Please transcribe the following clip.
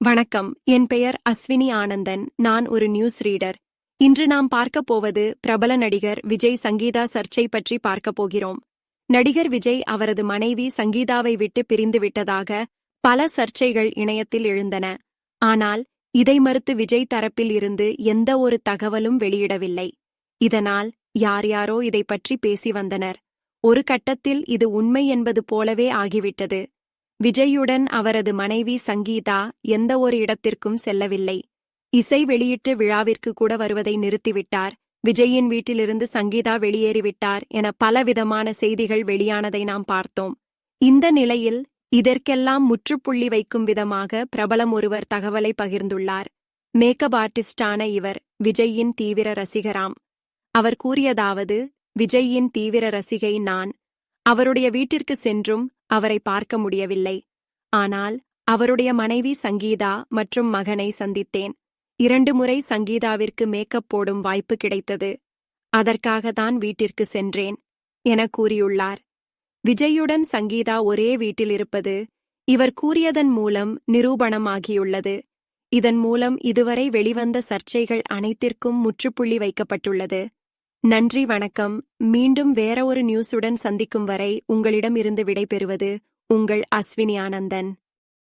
வணக்கம். என் பெயர் அஸ்வினி ஆனந்தன். நான் ஒரு நியூஸ் ரீடர். இன்று நாம் பார்க்கப் போவது பிரபல நடிகர் விஜய் சங்கீதா சர்ச்சை பற்றி பார்க்கப் போகிறோம். நடிகர் விஜய் அவரது மனைவி சங்கீதாவை விட்டு பிரிந்து விட்டதாக பல சர்ச்சைகள் இணையத்தில் எழுந்தன. ஆனால் இதை மறுத்து விஜய் தரப்பில் இருந்து எந்த ஒரு தகவலும் வெளியிடவில்லை. இதனால் யார் யாரோ இதை பற்றி பேசி வந்தனர். ஒரு கட்டத்தில் இது உண்மை என்பது போலவே ஆகிவிட்டது. விஜயுடன் அவரது மனைவி சங்கீதா எந்த ஒரு இடத்திற்கும் செல்லவில்லை. இசை வெளியீட்டு விழாவிற்கு கூட வருவதை நிறுத்திவிட்டார். விஜயின் வீட்டிலிருந்து சங்கீதா வெளியேறிவிட்டார் என பலவிதமான செய்திகள் வெளியானதை நாம் பார்த்தோம். இந்த நிலையில் இதற்கெல்லாம் முற்றுப்புள்ளி வைக்கும் விதமாக பிரபலம் ஒருவர் தகவலை பகிர்ந்துள்ளார். மேக்கப் ஆர்டிஸ்டான இவர் விஜயின் தீவிர ரசிகராம். அவர் கூறியதாவது விஜயின் தீவிர ரசிகை நான். அவருடைய வீட்டிற்கு சென்றும் அவரை பார்க்க முடியவில்லை. ஆனால் அவருடைய மனைவி சங்கீதா மற்றும் மகனை சந்தித்தேன். இரண்டு முறை சங்கீதாவிற்கு மேக்கப் போடும் வாய்ப்பு கிடைத்தது. அதற்காக தான் வீட்டிற்கு சென்றேன் என கூறியுள்ளார். விஜயுடன் சங்கீதா ஒரே வீட்டில் இருப்பது இவர் கூறியதன் மூலம் நிரூபணமாகியுள்ளது. இதன் மூலம் இதுவரை வெளிவந்த சர்ச்சைகள் அனைத்திற்கும் முற்றுப்புள்ளி வைக்கப்பட்டுள்ளது. நன்றி வணக்கம். மீண்டும் வேற ஒரு நியூஸுடன் சந்திக்கும் வரை உங்களிடம் இருந்து விடைபெறுவது உங்கள் அஸ்வினி ஆனந்தன்.